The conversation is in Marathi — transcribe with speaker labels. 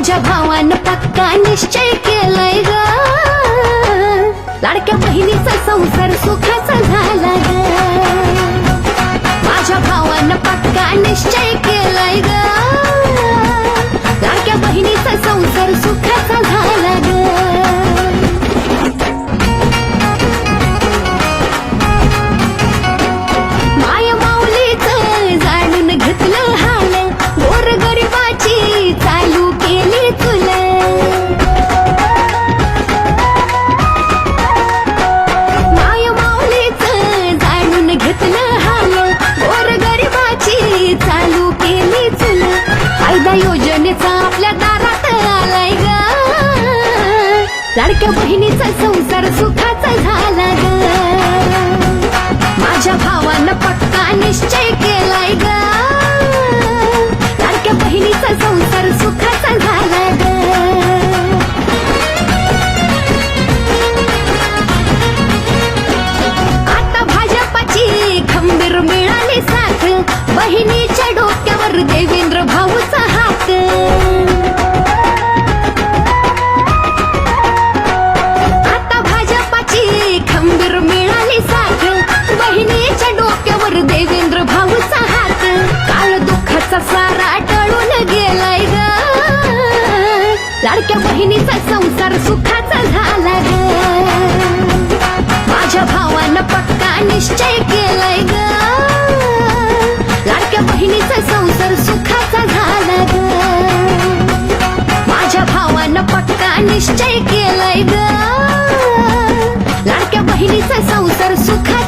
Speaker 1: माझ्या भावानं पक्का निश्चय केलाय ग. लाडक्या बहिणीचा संसार सुखाचा झाला माझ्या भावानं पक्का निश्चय केला फायदा योजनेचा आपल्या दारात आलाय ग. लाडक्या बहिणीचा संसार सुखाचा झाला ग. माझ्या भावानं पक्का निश्चय केलाय ग. लाडक्या बहिणीचा संसार सुखाचा झाला ग. आता भाजपाची खंबीर मिळाली साथ. बहिणीच्या डोक्यावर देवी लाडक्या बहिणीचा संसार सुखाचा झाला ग. माझ्या भावानं पक्का निश्चय केलाय ग. लाडक्या बहिणीचा संसार सुखाचा झाला ग. माझ्या भावानं पक्का निश्चय केलाय ग. लाडक्या बहिणीचा संसार सुखा